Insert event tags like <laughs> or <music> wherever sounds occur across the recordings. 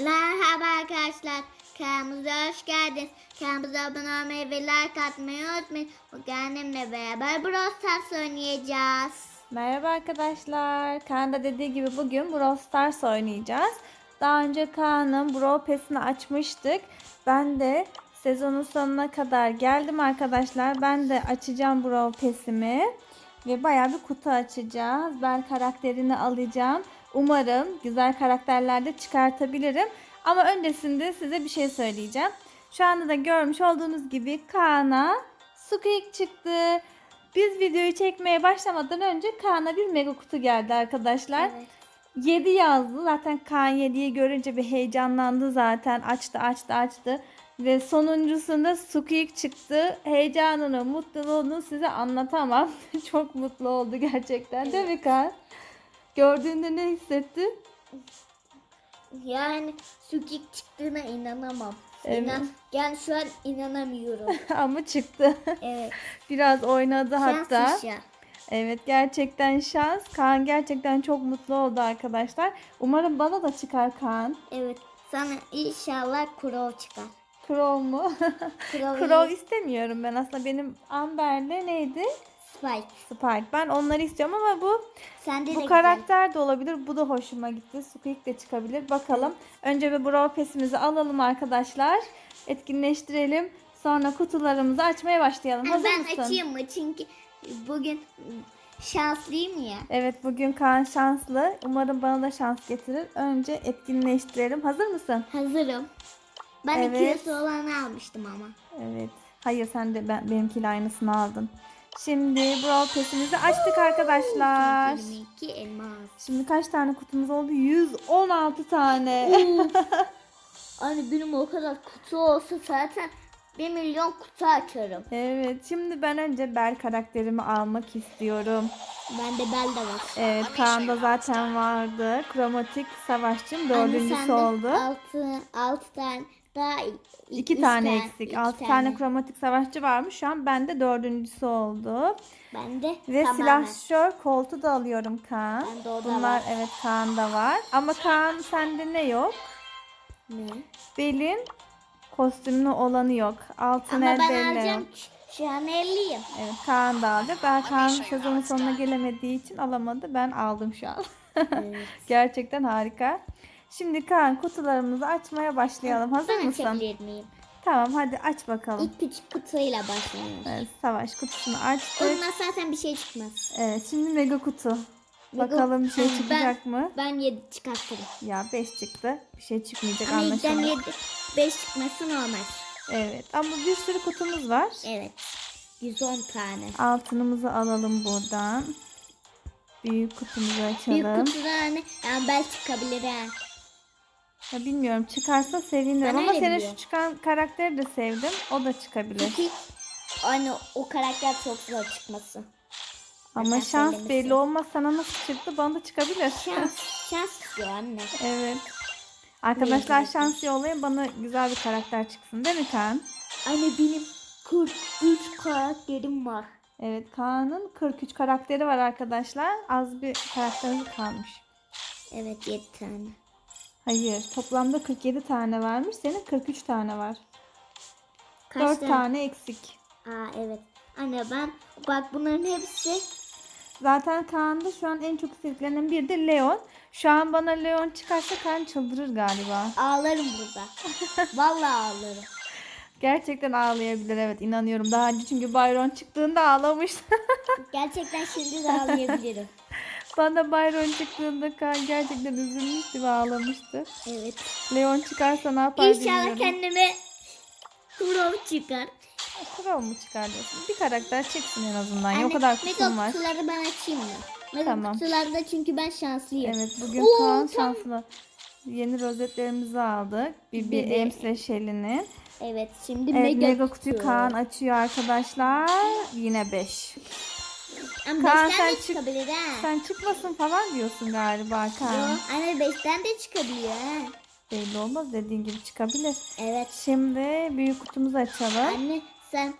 Merhaba arkadaşlar. Kanalımıza hoş geldiniz. Kanalımıza abone olmayı ve like atmayı unutmayın. Bugün annemle beraber Brawl Stars oynayacağız. Merhaba arkadaşlar. Kaan da dediği gibi bugün Brawl Stars oynayacağız. Daha önce Kaan'ın Brawl Pass'ini açmıştık. Ben de sezonun sonuna kadar geldim arkadaşlar. Ben de açacağım Brawl Pass'imi. Ve bayağı bir kutu açacağız. Ben karakterini alacağım. Umarım güzel karakterler de çıkartabilirim. Ama öncesinde size bir şey söyleyeceğim. Şu anda da görmüş olduğunuz gibi Kaan'a Squeak çıktı. Biz videoyu çekmeye başlamadan önce Kaan'a bir mega kutu geldi arkadaşlar. Evet. 7 yazdı. Zaten Kaan 7'yi görünce bir heyecanlandı zaten. Açtı açtı açtı. Ve sonuncusunda Squeak çıktı. Heyecanını, mutluluğunu size anlatamam. <laughs> Çok mutlu oldu gerçekten. Değil mi Kaan? Gördüğünde ne hissetti? Yani Sukik çıktığına inanamam. Evet. İnan, yani şu an inanamıyorum. <laughs> Ama çıktı. Evet. <laughs> Biraz oynadı hatta. Şans işi. Evet gerçekten şans. Kaan gerçekten çok mutlu oldu arkadaşlar. Umarım bana da çıkar Kaan. Evet. Sana inşallah Crow çıkar. Crow mu? <laughs> Crow, Crow istemiyorum ben aslında. Benim Amber'le neydi? Spike. Spike. Ben onları istiyorum ama bu Sende de bu güzel. karakter de olabilir. Bu da hoşuma gitti. Squeak de çıkabilir. Bakalım. Önce bir Brawl Pass'imizi alalım arkadaşlar. Etkinleştirelim. Sonra kutularımızı açmaya başlayalım. Ha, Hazır ben mısın? açayım mı? Çünkü bugün şanslıyım ya. Evet bugün Kaan şanslı. Umarım bana da şans getirir. Önce etkinleştirelim. Hazır mısın? Hazırım. Ben Evet. ikilisi olanı almıştım ama. Evet. Hayır sen de ben, benimkiyle aynısını aldın. Şimdi Brawl Pass'imizi açtık arkadaşlar. 22 elmas. Şimdi kaç tane kutumuz oldu? 116 tane. <laughs> Anne benim o kadar kutu olsa zaten 1 milyon kutu açarım. evet. Şimdi ben önce Bel karakterimi almak istiyorum. Bende bel de var. Evet. Kaan'da zaten vardı. Kromatik savaşçım Anne dördüncüsü sende oldu. 6, 6 tane daha İki üç tane eksik. iki 6 tane kromatik savaşçı varmış. Şu an bende dördüncüsü oldu. Bende Ve tamamen. silahşör koltu da alıyorum Kaan. Bende o da Bunlar var. evet Kaan'da var. Ama Kaan sende ne yok? Ne? Belin kostümlü olanı yok. Altın Ama el ben belli alacağım. yok. Şu an 50'yim. Evet Kaan da aldı. Ben Kaan sezonun sonuna gelemediği için alamadı. Ben aldım şu an. Evet. <laughs> Gerçekten harika. Şimdi Kaan kutularımızı açmaya başlayalım. Hazır ben mısın? açabilir miyim? Tamam hadi aç bakalım. İlk küçük kutuyla başlayalım. Evet, savaş kutusunu açtık. Ondan zaten bir şey çıkmaz. Evet şimdi mega kutu. Mega- Bakalım bir şey Ben- çıkacak mı? Ben 7 çıkartırım. Ya 5 çıktı. Bir şey çıkmayacak Ama ilkten anlaşılan. 7, 5 çıkması normal. Evet ama bir sürü kutumuz var. Evet. 110 tane. Altınımızı alalım buradan. Büyük kutumuzu Büyük açalım. kutudan hani yani bel çıkabilir ha. Ya bilmiyorum çıkarsa sevinirim Ben ama öyle senin biliyorum. şu çıkan karakteri de sevdim. O da çıkabilir. Çünkü hani o karakter çok zor çıkması. Ama Zaten şans söylemiştim. belli olmaz. Sana nasıl çıktı? Bana da çıkabilir. Şans, şans istiyor anne. evet. Arkadaşlar Neyse. şans yollayın bana güzel bir karakter çıksın değil mi Kaan? Anne benim 43 karakterim var. Evet Kaan'ın 43 karakteri var arkadaşlar. Az bir karakterimiz kalmış. Evet 7 tane. Hayır toplamda 47 tane varmış. Senin 43 tane var. Kaç 4 tane eksik. Aa evet. Anne ben bak bunların hepsi Zaten Kaan'da şu an en çok istediklerinden biri de Leon. Şu an bana Leon çıkarsa Kaan çıldırır galiba. ağlarım burada. <laughs> Vallahi ağlarım. Gerçekten ağlayabilir evet inanıyorum. Daha önce çünkü Byron çıktığında ağlamıştı. <laughs> Gerçekten şimdi de ağlayabilirim. Bana Byron çıktığında Kaan gerçekten üzülmüştü ve ağlamıştı. Evet. Leon çıkarsa ne yapar İnşallah bilmiyorum. kendime Crow çıkar. Crow mu çıkar diyorsun? Bir karakter çıksın en azından. ya. o kadar kutum var. kutuları ben açayım mı? Mega Tamam. kutularda çünkü ben şanslıyım. Evet bugün Oo, Kaan tam- şanslı. Yeni rozetlerimizi aldık. Bibi. Ems ve Shelly'nin. Evet şimdi Evet mega, mega kutuyu kutu. Kaan açıyor arkadaşlar. Yine 5. Ama Kaan, beşten sen de çık- çıkabilir ha. Sen çıkmasın falan diyorsun galiba Kaan. Yo, anne beşten de çıkabiliyor ha. Belli olmaz dediğin gibi çıkabilir. Evet. Şimdi büyük kutumuzu açalım. Anne sen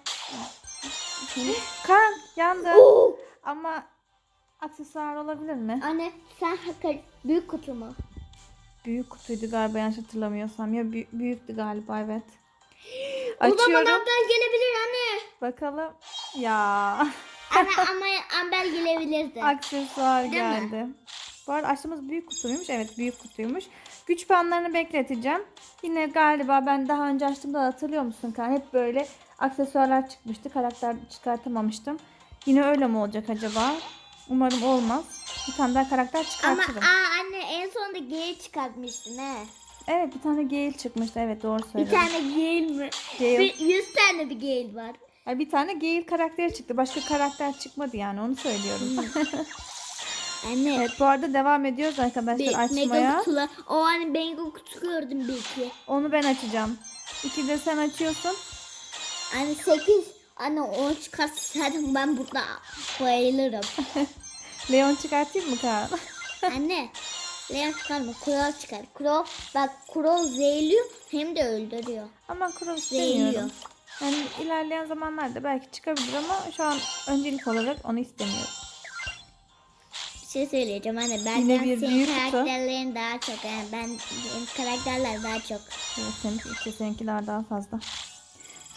Kaan yandı. Oo! Ama aksesuar olabilir mi? Anne sen hakikaten büyük kutu mu? Büyük kutuydu galiba yanlış hatırlamıyorsam. Ya büyük, büyüktü galiba evet. <gasps> Açıyorum. Amber gelebilir anne. Bakalım. Ya. <laughs> Ama Amber gelebilirdi. Aksesuar Değil mi? geldi. Bu arada açtığımız büyük kutuymuş. Evet büyük kutuymuş. Güç puanlarını bekleteceğim. Yine galiba ben daha önce açtığımda da hatırlıyor musun Kaan? Hep böyle aksesuarlar çıkmıştı. Karakter çıkartamamıştım. Yine öyle mi olacak acaba? Umarım olmaz. Bir tane daha karakter Ama çıkartırım. aa, anne en sonunda Gale çıkartmıştın he. Evet bir tane Gale çıkmıştı. Evet doğru Bir söylüyorsun. tane Gale mi? Gale. Bir, yüz tane bir Gale var. Ay, bir tane Gale karakteri çıktı. Başka karakter çıkmadı yani onu söylüyorum. <laughs> Anne. evet bu arada devam ediyoruz arkadaşlar Bir açmaya. kutular. O an mega kutu gördüm belki. Onu ben açacağım. İki de sen açıyorsun. Anne 8 anne 10 çıkarsaydın ben burada bayılırım. <laughs> Leon çıkartayım mı Kaan? <laughs> anne Leon çıkarma Kuro çıkar. Kuro bak Kuro zehirliyor hem de öldürüyor. Ama Crow Zehirliyor. Yani ilerleyen zamanlarda belki çıkabilir ama şu an öncelik olarak onu istemiyorum. Bir şey söyleyeceğim anne. Benden bir senin büyük kutu. karakterlerin daha çok. Yani ben benim karakterler daha çok. Evet, seninki, işte seninkiler daha fazla.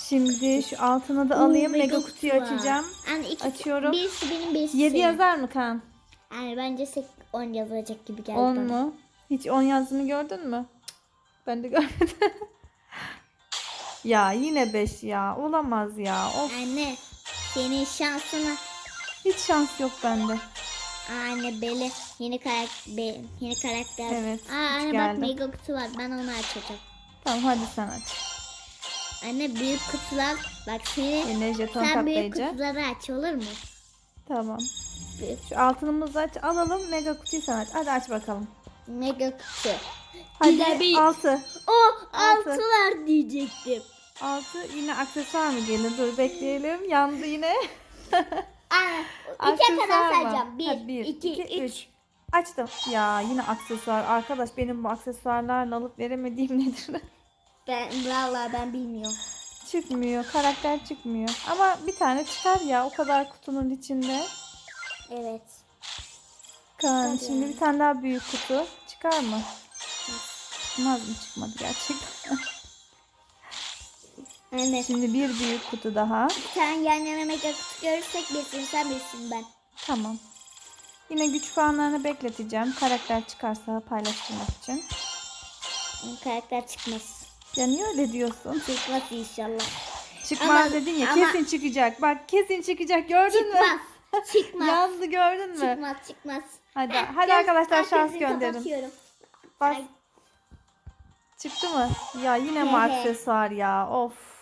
Şimdi şu altını da alayım. Mega kutu kutuyu var. açacağım. Anne ikisi, Açıyorum. Birisi benim birisi 7 senin. yazar mı Kaan? Yani bence 10 yazacak gibi geldi 10 bana. mu? Hiç 10 yazdığını gördün mü? Ben de görmedim. <laughs> ya yine 5 ya. Olamaz ya. Of. Anne senin şansına Hiç şans yok bende. Anne Beli yeni karakter be, yeni karakter. Evet, Aa, anne geldi. bak mega kutu var. Ben onu açacağım. Tamam hadi sen aç. Anne büyük kutular bak seni Yine jeton sen büyük katlayıcı. kutuları aç olur mu? Tamam. Büyük. Şu altınımızı aç alalım. Mega kutuyu sen aç. Hadi aç bakalım. Mega kutu. Hadi bir- 6. O Altı. altılar diyecektim. 6 yine aksesuar mı gelir? Dur bekleyelim. Yandı yine. Anne üçe kadar Aksesuar mı? sayacağım. Bir, Hadi, bir, iki, iki, üç. Açtım. Ya yine aksesuar. Arkadaş benim bu aksesuarlarla alıp veremediğim <laughs> nedir? Ben vallahi ben bilmiyorum. çıkmıyor. Karakter çıkmıyor. Ama bir tane çıkar ya o kadar kutunun içinde. Evet. Kaan şimdi bir tane daha büyük kutu. Çıkar mı? Çıkmaz mı? Çıkmadı gerçekten. <laughs> Anne Şimdi bir büyük kutu daha. sen yan yana mega kutu görürsek bilsin sen bilsin ben. Tamam. Yine güç puanlarını bekleteceğim. Karakter çıkarsa paylaştırmak için. Karakter çıkmaz. Ya niye öyle diyorsun? Çıkmaz inşallah. Çıkmaz Ama- dedin ya ama- kesin çıkacak. Bak kesin çıkacak gördün mü? Çıkmaz. Çıkmaz. Yandı gördün mü? Çıkmaz çıkmaz. Hadi hadi göz- arkadaşlar şans gönderin. Bas. Ay. Çıktı mı? Ya yine mi aksesuar ya? Of.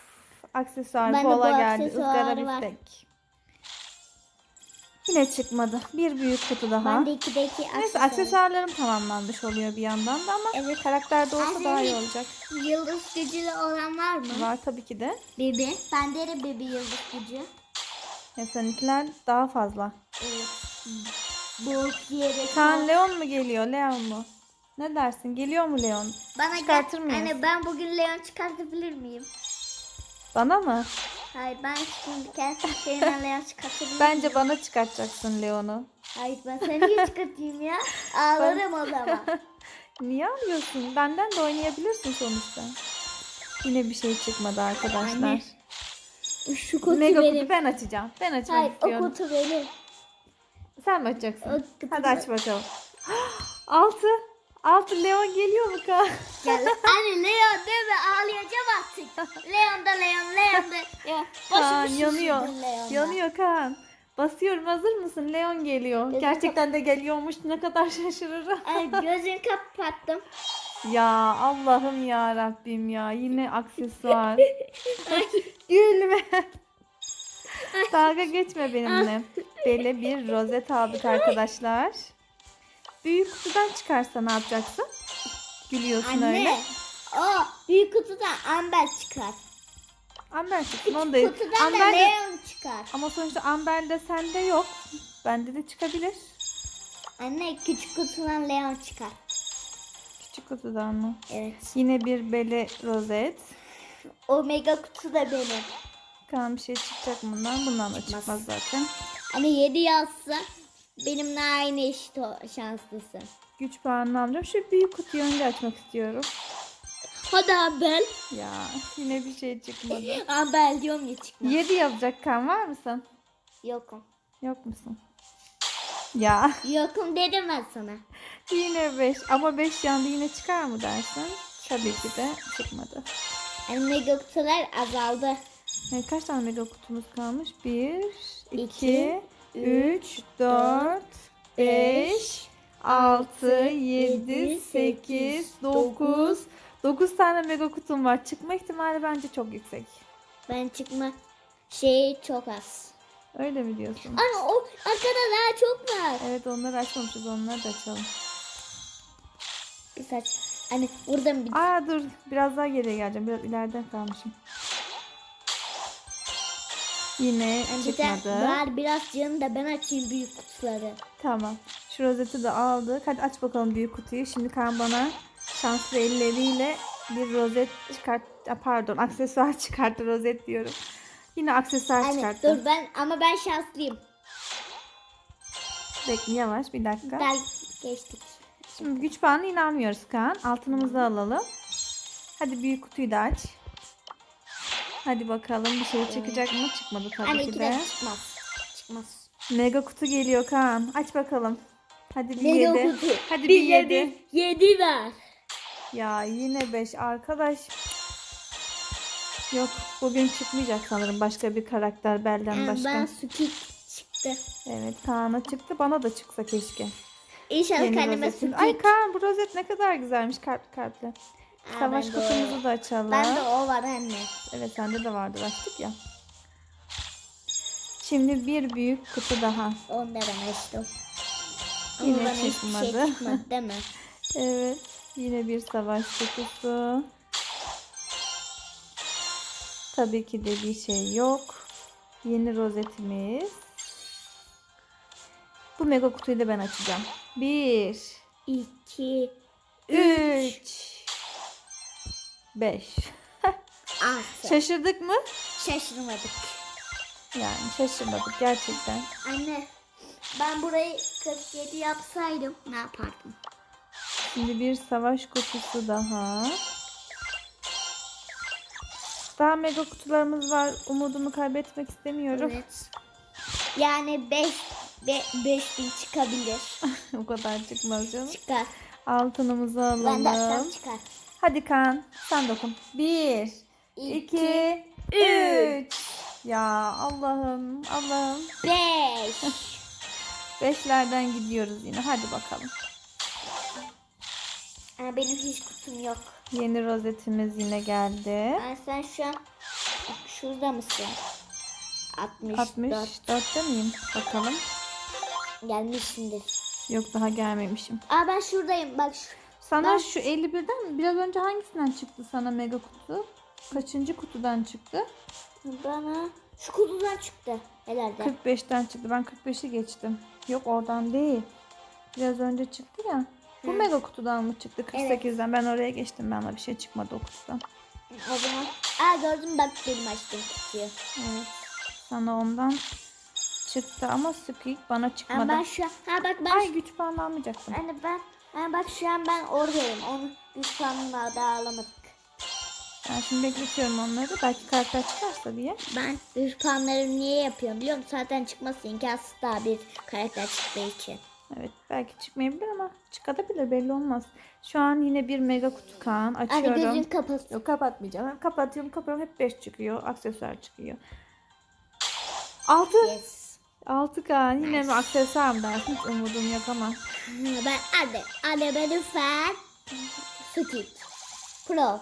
Aksesuar bola bu geldi. aksesuarı ızgara var. biftek. Yine çıkmadı. Bir büyük kutu daha. Ben de ikide iki Neyse aksesuar. aksesuarlarım tamamlanmış oluyor bir yandan da ama Evet. karakter de olsa daha iyi olacak. Yıldız gücülü olan var mı? Var tabii ki de. Bebe. Bende de bebe yıldız gücü. Ya seninkiler daha fazla. Evet. Bu yere Kaan Leon mu geliyor? Leon mu? Ne dersin? Geliyor mu Leon? Bana çıkartır gel. mıyız? Anne ben bugün Leon çıkartabilir miyim? Bana mı? Hayır ben şimdi kendi şeyimden <laughs> Leon çıkartabilir Bence bana çıkartacaksın Leon'u. Hayır ben seni niye çıkartayım ya? <laughs> Ağlarım o zaman. <laughs> Niye alıyorsun? Benden de oynayabilirsin sonuçta. Yine bir şey çıkmadı arkadaşlar. Anne, Şu kutu Mega benim. kutu ben açacağım. Ben açmak Hayır o istiyorum. kutu benim. Sen mi açacaksın? O Hadi aç bakalım. <gasps> Altı. Altı Leon geliyor mu Kaan? Gel. <laughs> Anne Leon deme ağlayacağım artık. Leon da Leon, Leon da. Ya, Kaan yanıyor. Yanıyor Kaan. Basıyorum hazır mısın? Leon geliyor. Gözüm Gerçekten de geliyormuş. Ne kadar şaşırırım. Ay, gözünü kapattım. <laughs> Ya Allah'ım ya Rabbim ya. Yine aksesuar. <laughs> Gülme. Dalga geçme benimle. Böyle bir rozet aldık arkadaşlar. Büyük kutudan çıkarsa ne yapacaksın? Gülüyorsun öyle. Anne. O büyük kutudan Amber çıkar. Amber çıksın. Onu da Kutudan da de- Leon çıkar. Ama sonuçta Amber de sende yok. Bende de çıkabilir. Anne küçük kutudan Leon çıkar. Küçük kutudan mı? Evet. Yine bir bele rozet. O mega kutu da benim. Kaan bir şey çıkacak bundan. Bundan da çıkmaz zaten. Hani 7 yazsa benimle aynı eşit o şanslısın. güç puanını alacağım. Şu büyük kutuyu önce açmak istiyorum. Hadi Abel. Ya yine bir şey çıkmadı. <laughs> Abel diyorum ya çıkma. 7 yazacak kan var mısın? Yokum. Yok musun? Ya Yokum dedim ben sana. <laughs> yine 5 ama 5 yandı yine çıkar mı dersin? Tabii ki de çıkmadı. Yani mega kutular azaldı. Evet, kaç tane mega kutumuz kalmış? 1, 2, İki, 3, 4, 5, 6, 7, 8, 9. 9 tane mega kutum var. Çıkma ihtimali bence çok yüksek. Ben çıkma şeyi çok az. Öyle mi diyorsun? Ama o arkada daha çok var. Evet onları açmamışız. Onları da açalım. Bir saç. Hani buradan bir Aa dur. Biraz daha geriye geleceğim. Biraz ileriden kalmışım. Yine Yani tane çıkmadı. var biraz canı da ben açayım büyük kutuları. Tamam. Şu rozeti de aldık. Hadi aç bakalım büyük kutuyu. Şimdi kan bana şanslı elleriyle bir rozet çıkart. Pardon aksesuar <laughs> çıkarttı. Rozet diyorum. Yine aksesuar Hani çıkarttı. dur ben ama ben şanslıyım. Bekle yavaş bir dakika. Daha geçtik. Şimdi güç puanı inanmıyoruz Kaan. Altınımızı alalım. Hadi büyük kutuyu da aç. Hadi bakalım bir şey çıkacak mı? Çıkmadı tabii Hani ki de. de çıkmaz. Çıkmaz. Mega kutu geliyor Kaan. Aç bakalım. Hadi bir Mega yedi. kutu. Hadi bir, Bir yedi. yedi. Yedi ver. Ya yine 5 arkadaş. Yok bugün çıkmayacak sanırım başka bir karakter belden Yani başka. ben Sukit çıktı. Evet Kaan'a çıktı bana da çıksa keşke. İnşallah kendime. Sukit. Ay Kaan bu rozet ne kadar güzelmiş kalpli kalpli. Aa, Savaş bende kutumuzu da açalım. Bende o var anne. Evet sende de vardı açtık ya. Şimdi bir büyük kutu daha. Onu da ben açtım. Yine hiçbir çıkmadı. Şey çıkmadı değil mi? <laughs> Evet yine bir savaş kutusu. Tabii ki de bir şey yok. Yeni rozetimiz. Bu mega kutuyu da ben açacağım. Bir, İki, üç, beş. altı. Şaşırdık mı? Şaşırmadık. Yani şaşırmadık gerçekten. Anne ben burayı 47 yapsaydım ne yapardım? Şimdi bir savaş kutusu daha. Daha mega kutularımız var. Umudumu kaybetmek istemiyorum. Evet. Yani 5 5000 çıkabilir. <laughs> o kadar çıkmaz canım. Çıkar. Altınımızı alalım. atsam çıkar. Hadi Kaan sen dokun. Bir, İki, iki, üç. Ya Allah'ım Allah'ım. 5. <laughs> Beşlerden gidiyoruz yine. Hadi bakalım. benim hiç kutum yok. Yeni rozetimiz yine geldi. Yani sen şu an şurada mısın? 64. 64'te miyim? Bakalım. Gelmişsindir. Yok daha gelmemişim. Aa ben şuradayım. Bak şu. Sana Ben- şu 51'den mi? Biraz önce hangisinden çıktı sana mega kutu? Kaçıncı kutudan çıktı? Bana şu kutudan çıktı herhalde. 45'ten çıktı. Ben 45'i geçtim. Yok oradan değil. Biraz önce çıktı ya. Bu Hı. mega kutudan mı çıktı? 48'den. Ben oraya geçtim. Bana bir şey çıkmadı o kutudan. O zaman. Aa gördüm bak benim açtığım kutuyu. Evet. Sana ondan çıktı ama Squeak bana Ha, çıkmadı. ben şu an. Ha bak ben. Ay güç puanı almayacaktım. Hani ben. Ha, bak şu an ben oradayım. Onu güç puanına daha alamadık. Ben şimdi bekletiyorum onları. Belki karakter çıkarsa diye. Ben puanlarını niye yapıyorum biliyor musun? Zaten çıkması imkansız daha bir karakter çıktığı için. Evet belki çıkmayabilir ama çıkabilir belli olmaz. Şu an yine bir mega kutu kan açıyorum. gözün kapalı. Yok kapatmayacağım. Hem kapatıyorum kapatıyorum hep 5 çıkıyor. Aksesuar çıkıyor. 6. Yes. 6 kan yine mi aksesuar dersin? Hiç umudum yok ama. Ben anne. Anne ben lütfen. Skit. Pro.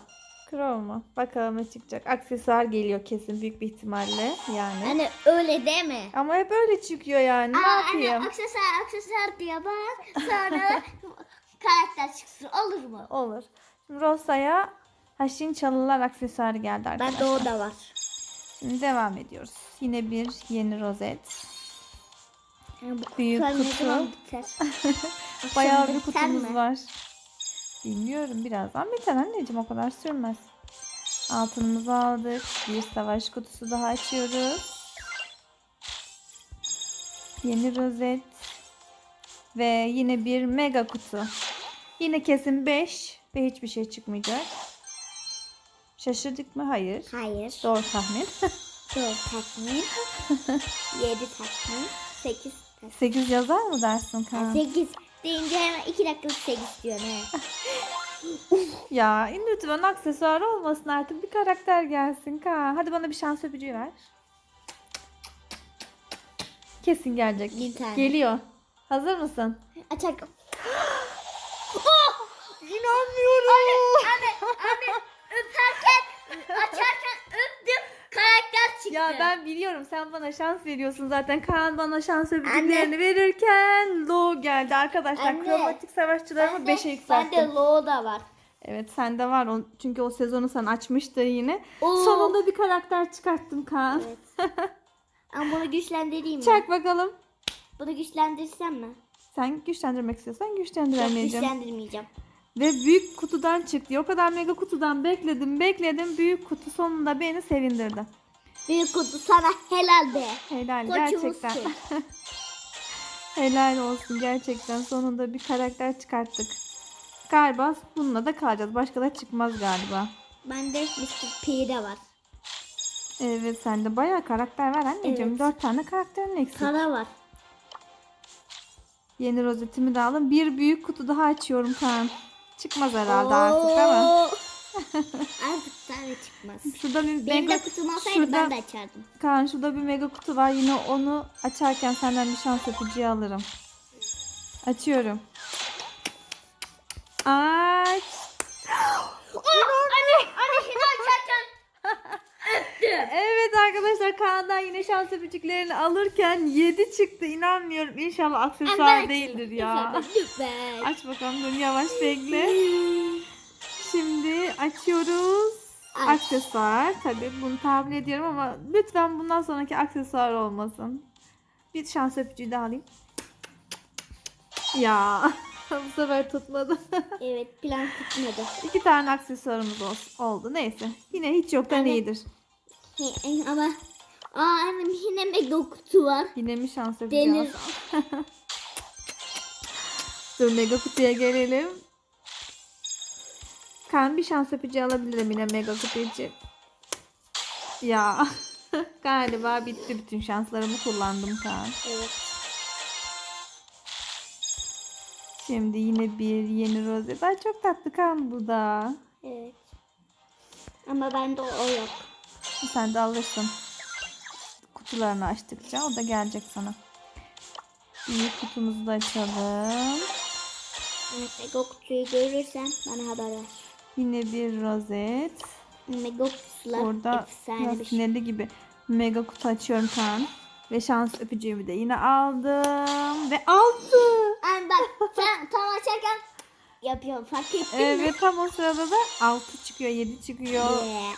Crow mu? Bakalım ne çıkacak. Aksesuar geliyor kesin büyük bir ihtimalle yani. Hani öyle deme. Ama hep öyle çıkıyor yani. Ne Aa, yapayım? Anne aksesuar aksesuar diye bak. Sonra <laughs> karakter çıksın olur mu? Olur. Şimdi Rosa'ya Haşin Çalılar aksesuarı geldi arkadaşlar. Ben de o da var. Şimdi devam ediyoruz. Yine bir yeni rozet. Yani bu Büyük kutu. biter? <laughs> Bayağı bir biter kutumuz mi? var. Bilmiyorum birazdan biter anneciğim o kadar sürmez. Altınımızı aldık. Bir savaş kutusu daha açıyoruz. Yeni rozet. Ve yine bir mega kutu. Yine kesin 5 ve hiçbir şey çıkmayacak. Şaşırdık mı? Hayır. Hayır. Doğru tahmin. 4 takmin. 7 takmin. 8 takmin. 8 yazar mı dersin Kaan? 8 deyince hemen 2 dakikalık 8 diyorsun he. <laughs> Ya lütfen aksesuar olmasın artık bir karakter gelsin Kaan. Hadi bana bir şans öpücüğü ver. Kesin gelecek. Bir tane. Geliyor. Hazır mısın? Açak. <gasps> <gasps> İnanmıyorum. Anne, anne Ya ben biliyorum sen bana şans veriyorsun zaten. Kaan bana şans öpücüklerini verirken Lo geldi arkadaşlar. Anne. Kromatik savaşçılarımı 5'e Bende yükselttim. low da var. Evet sende var. O, çünkü o sezonu sen açmıştın yine. Oo. Sonunda bir karakter çıkarttım Kaan. Evet. Ama bunu güçlendireyim mi? Çak bakalım. Bunu güçlendirsem mi? Sen güçlendirmek istiyorsan Yok anneciğim. güçlendirmeyeceğim. Ve büyük kutudan çıktı. O kadar mega kutudan bekledim bekledim. Büyük kutu sonunda beni sevindirdi. Büyük kutu sana helal be. Helal Koçumuzsun. gerçekten. <laughs> Helal olsun gerçekten. Sonunda bir karakter çıkarttık. Galiba bununla da kalacağız. Başka da çıkmaz galiba. Bende Mr. P'de var. Evet sende bayağı karakter var anneciğim. Evet. Dört tane karakterin eksik. Kara var. Yeni rozetimi de aldım. Bir büyük kutu daha açıyorum Kaan. Çıkmaz herhalde artık değil mi? Oo. <laughs> artık tane çıkmaz. Şurada bir Benim mega, de kutum olsaydı şurada, ben de açardım. Kaan şurada bir mega kutu var. Yine onu açarken senden bir şans öpücüğü alırım. Açıyorum. Aç. <gasps> anne, anne şunu açarken. <laughs> Evet arkadaşlar Kaan'dan yine şans öpücüklerini alırken 7 çıktı. İnanmıyorum. İnşallah aksesuar değildir ya. <laughs> Aç bakalım dur yavaş bekle. Şimdi açıyoruz. Aç. Aksesuar. Tabii bunu tahmin ediyorum ama lütfen bundan sonraki aksesuar olmasın. Bir şans öpücüğü daha alayım. Ya <laughs> bu sefer tutmadı. <laughs> Evet plan tutmadı. İki tane aksesuarımız ol- oldu. Neyse. Yine hiç yoktan Anne. iyidir. Ama Aa annem yine mega kutu var. Yine mi şans öpücüğü Delir. <laughs> Dur mega kutuya gelelim. Kan bir şans öpücüğü alabilirim yine mega kutu için. Ya <laughs> galiba bitti bütün şanslarımı kullandım Kaan. Evet. Şimdi yine bir yeni rozet. Ay çok tatlı Kaan bu da. Evet. Ama bende o yok. Sen de alırsın. Kutularını açtıkça o da gelecek sana. Büyük kutumuzu da açalım. Evet, mega kutuyu görürsen bana haber ver. Yine bir rozet. Mega kutular Orada sinirli gibi mega kutu açıyorum Kaan. Ve şans öpücüğümü de yine aldım. Ve altı. Ay bak sen tam açarken yapıyorum fark ettin mi? Evet tam o sırada da altı çıkıyor, yedi çıkıyor. Yeah.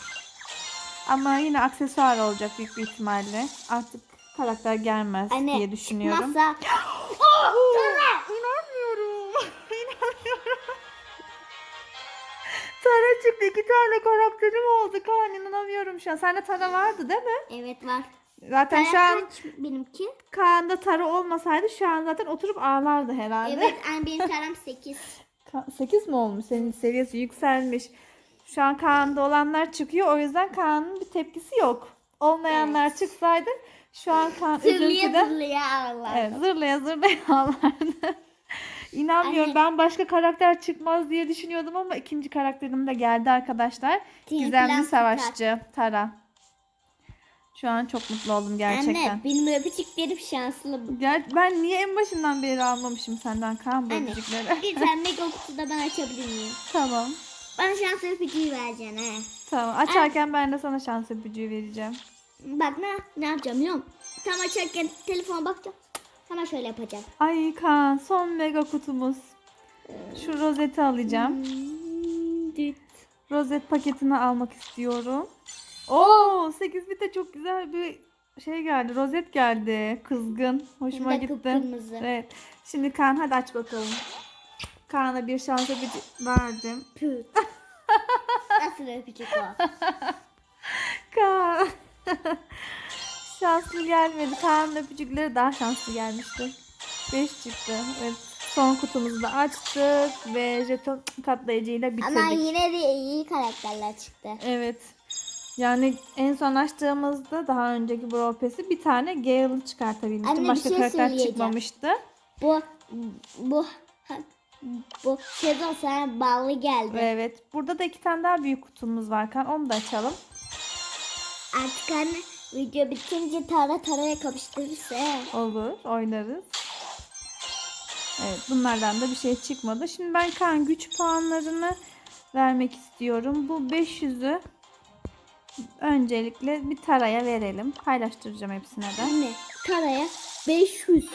Ama yine aksesuar olacak büyük bir ihtimalle. Artık karakter gelmez Anne diye düşünüyorum. çıkmazsa <gasps> çıktı. iki tane karakterim oldu. Kaan inanamıyorum şu an. Sende Tara vardı değil mi? evet var. Zaten şu Kaya an kaç benimki? Kaan'da Tara olmasaydı şu an zaten oturup ağlardı herhalde. Evet ay benim taram 8. 8 <laughs> mi olmuş? Senin seviyesi yükselmiş. Şu an Kaan'da olanlar çıkıyor. O yüzden Kaan'ın bir tepkisi yok. Olmayanlar çıksaydı şu an Kaan Zırlıya üzüntüde zırlıya ağlar. evet, zırlaya zırlaya <laughs> ağlardı. İnanmıyorum. Anne. Ben başka karakter çıkmaz diye düşünüyordum ama ikinci karakterim de geldi arkadaşlar. Team Gizemli Plan savaşçı Tara. Şu an çok mutlu oldum gerçekten. Anne benim öpücüklerim şanslı bu. Gel, ben niye en başından beri almamışım senden Kaan bu Anne öpücükleri? bir <laughs> tane mega kutuda ben açabilir miyim? tamam. Bana şans öpücüğü vereceksin he. Tamam. Açarken ben de sana şans öpücüğü vereceğim. Bak ne, ne yapacağım biliyor musun? Tam açarken telefona bakacağım. Hemen şöyle yapacağım. Ay Kaan son mega kutumuz. Şu rozeti alacağım. Düt. Rozet paketini almak istiyorum. Oo 8 bite çok güzel bir şey geldi. Rozet geldi. Kızgın. Hoşuma gitti. kıpkırmızı. Evet. Şimdi Kaan hadi aç bakalım. Kaan'a bir şans öpücüğü verdim. <laughs> Nasıl öpücük o? Kaan. Şanslı gelmedi. Kaan'ın öpücükleri daha şanslı gelmişti. 5 çıktı. Evet. Son kutumuzu da açtık ve jeton katlayıcıyla bitirdik. Ama yine de iyi karakterler çıktı. Evet. Yani en son açtığımızda daha önceki Brawl Pass'i bir tane Gale'ı çıkartabilmiştim. Anne, Başka şey karakter çıkmamıştı. Bu bu bu sezon sana bağlı geldi. Ve evet. Burada da iki tane daha büyük kutumuz var. Kan onu da açalım. Artık anne video bitince tara taraya kapıştırırsa. Olur. Oynarız. Evet. Bunlardan da bir şey çıkmadı. Şimdi ben kan güç puanlarını vermek istiyorum. Bu 500'ü öncelikle bir taraya verelim. Paylaştıracağım hepsine de. Anne taraya 500.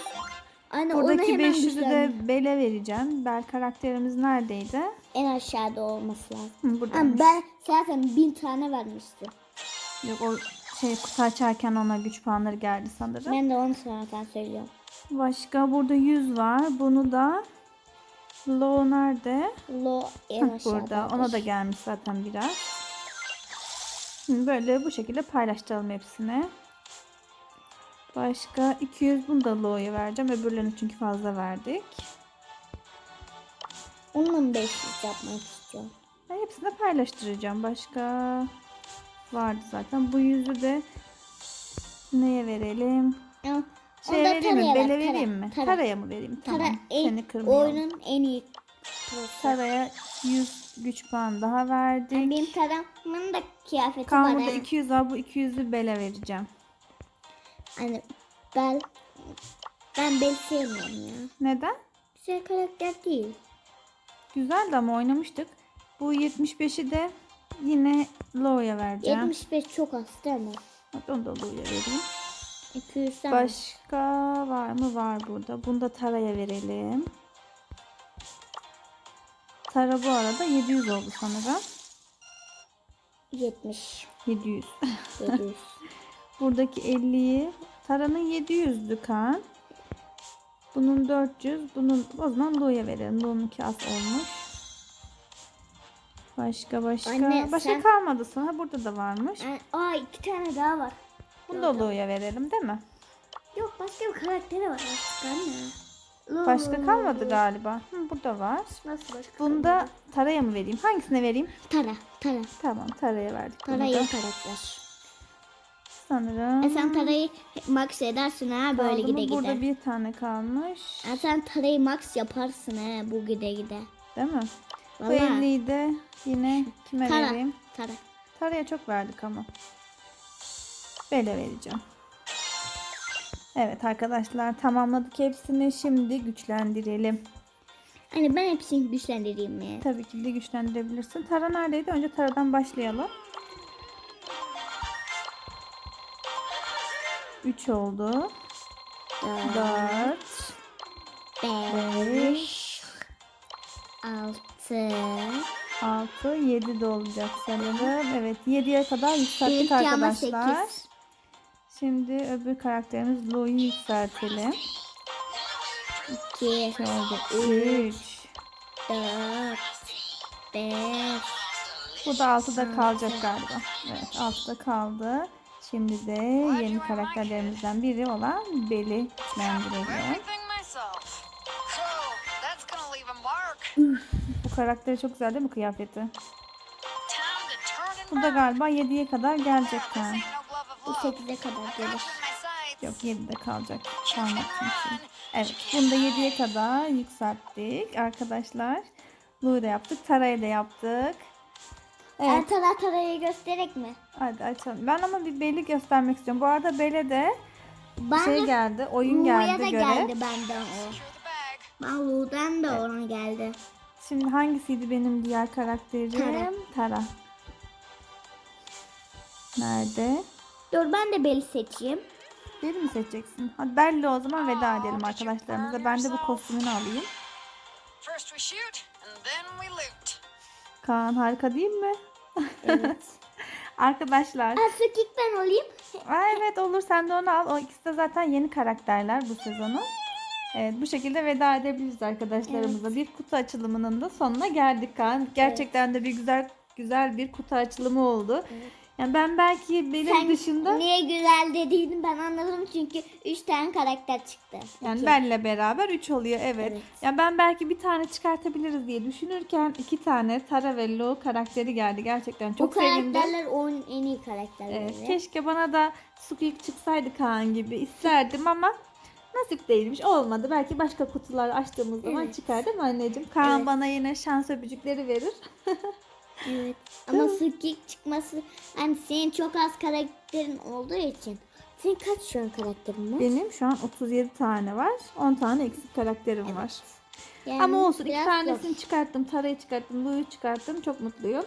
Anne Buradaki hemen 500'ü güçlendir. de Bel'e vereceğim. Bel karakterimiz neredeydi? En aşağıda olması lazım. Hı, Ama buradaymış. ben zaten bin tane vermiştim. Yok o şey kutu açarken ona güç puanları geldi sanırım. Ben de onu zaten söylüyorum. Başka burada 100 var. Bunu da Low nerede? Lo en Heh, burada. Ona da gelmiş zaten biraz. Şimdi böyle bu şekilde paylaştıralım hepsine. Başka 200 bunu da Low'ya vereceğim. Öbürlerini çünkü fazla verdik. Onunla mı 500 yapmak istiyorum? Ben hepsini paylaştıracağım. Başka vardı zaten. Bu yüzü de neye verelim? Şey onda vereyim mi? Bele vereyim mi? tara. Taraya mı vereyim? Tara Tamam. en, Seni kırmayalım. oyunun en iyi. Taraya 100 güç puan daha verdik. Benim taramın da kıyafeti var. Kan burada ha. 200 var. Bu 200'ü Bele vereceğim. Hani ben ben bel sevmiyorum ya. Neden? Güzel karakter değil. Güzeldi ama oynamıştık. Bu 75'i de yine Low'ya vereceğim. 75 çok az değil mi? Hadi Onu da Low'ya vereyim. 200 tane. Başka var mı? Var burada. Bunu da Tara'ya verelim. Tara bu arada 700 oldu sanırım. 70. 700. 700. Buradaki 50'yi Tara'nın 700'lü kan. Bunun 400. Bunun o zaman Lu'ya verelim. Lu'nunki az olmuş. Başka başka. Anne, başka sen- kalmadı sana. Burada da varmış. Yani, aa iki tane daha var. Bunu da Lu'ya verelim değil mi? Yok başka bir karakteri var artık anne. Başka kalmadı galiba. Hı, burada var. Nasıl başka? Bunda Tara'ya mı vereyim? Hangisine vereyim? Tara. Tara. Tamam Tara'ya verdik. bunu Tara da. iyi karakter. Sanırım. E sen Tara'yı max edersin ha böyle Kaldı mı? gide Burada gide. bir tane kalmış. E sen Tara'yı max yaparsın ha bu gide gide. Değil mi? Bu Vallahi. 50'yi de yine kime Tara. vereyim? Tara. Tara'ya çok verdik ama. Bele vereceğim. Evet arkadaşlar tamamladık hepsini. Şimdi güçlendirelim. Hani ben hepsini güçlendireyim mi? Tabii ki de güçlendirebilirsin. Tara neredeydi? Önce Tara'dan başlayalım. 3 oldu. 4 Beş. Altı. 6 7 de olacak sanırım. Evet 7'ye kadar yükselttik arkadaşlar. sekiz. Şimdi öbür karakterimiz Lou'yu yükseltelim. İki. Ne oldu? 3 Dört. Beş. Bu da 6'da kalacak galiba. Evet 6'da kaldı. Şimdi de yeni karakterlerimizden biri olan Bel'i güçlendirelim. Karakteri çok güzel değil mi kıyafeti? Bu da galiba 7'ye kadar gelecek of Bu love. sekize kadar gelir. Yok 7'de kalacak. Kalmak için. Evet bunu da 7'ye kadar yükselttik arkadaşlar. Lou'yu da yaptık. Tara'yı da yaptık. Evet. Evet. Tara Tara'yı göstererek mi? Hadi açalım. Ben ama bir Bel'i göstermek istiyorum. Bu arada Bel'e de Ben şey de geldi. Oyun Lu'ya geldi da göre. geldi benden o. Ben Lu'dan da ona geldi. Şimdi hangisiydi benim diğer karakterim? Tara. Tara. Nerede? Dur ben de Bel'i seçeyim. Bel'i mi seçeceksin? Hadi Bel'le o zaman veda edelim arkadaşlarımıza. Ben de bu kostümünü alayım. First we shoot, and then we loot. Kaan harika değil mi? Evet. <laughs> Arkadaşlar. Sukik ben olayım. Aa, evet olur sen de onu al. O ikisi de zaten yeni karakterler bu sezonu. Evet bu şekilde veda edebiliriz arkadaşlarımıza. Bir kutu açılımının da sonuna geldik Kaan. Gerçekten de bir güzel güzel bir kutu açılımı oldu. Yani ben belki benim Sen dışında niye güzel dediğini ben anladım çünkü 3 tane karakter çıktı. yani İki. benle beraber 3 oluyor evet. Evet. Ya ben belki bir tane çıkartabiliriz diye düşünürken iki tane Tara ve Lo karakteri geldi. Gerçekten çok Bu sevindim. karakterler oyunun en iyi karakterleri. Evet, keşke bana da Squeak çıksaydı Kaan gibi isterdim ama nasip değilmiş. Olmadı. Belki başka kutular açtığımız zaman Evet. çıkar değil mi anneciğim? Kaan Evet. bana yine şans öpücükleri verir. <laughs> Evet. Ama Sukik çıkması hani senin çok az karakterin olduğu için. Senin kaç şu an karakterin var? Benim şu an 37 tane var. 10 tane eksik karakterim var. Yani Ama olsun iki biraz tanesini zor. çıkarttım. Tara'yı çıkarttım. Lu'yu çıkarttım. Çok mutluyum.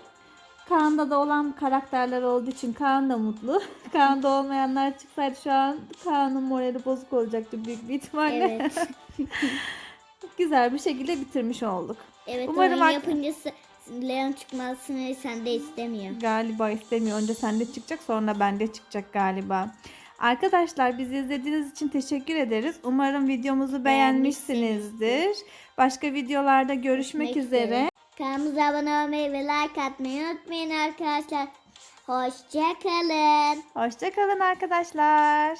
Kaan'da da olan karakterler olduğu için Kaan da mutlu. <laughs> Kaan'da olmayanlar çıksaydı şu an Kaan'ın morali bozuk olacaktı büyük bir ihtimalle. Evet. <laughs> Güzel bir şekilde bitirmiş olduk. Evet Umarım ak- yapınca Leon çıkmasını sen de istemiyor. Galiba istemiyor. Önce sende çıkacak sonra bende çıkacak galiba. Arkadaşlar bizi izlediğiniz için teşekkür ederiz. Umarım videomuzu beğenmişsinizdir. Başka videolarda görüşmek Görüşmek üzere. üzere. Kanalımıza abone olmayı ve like atmayı unutmayın arkadaşlar. Hoşçakalın. Hoşçakalın arkadaşlar.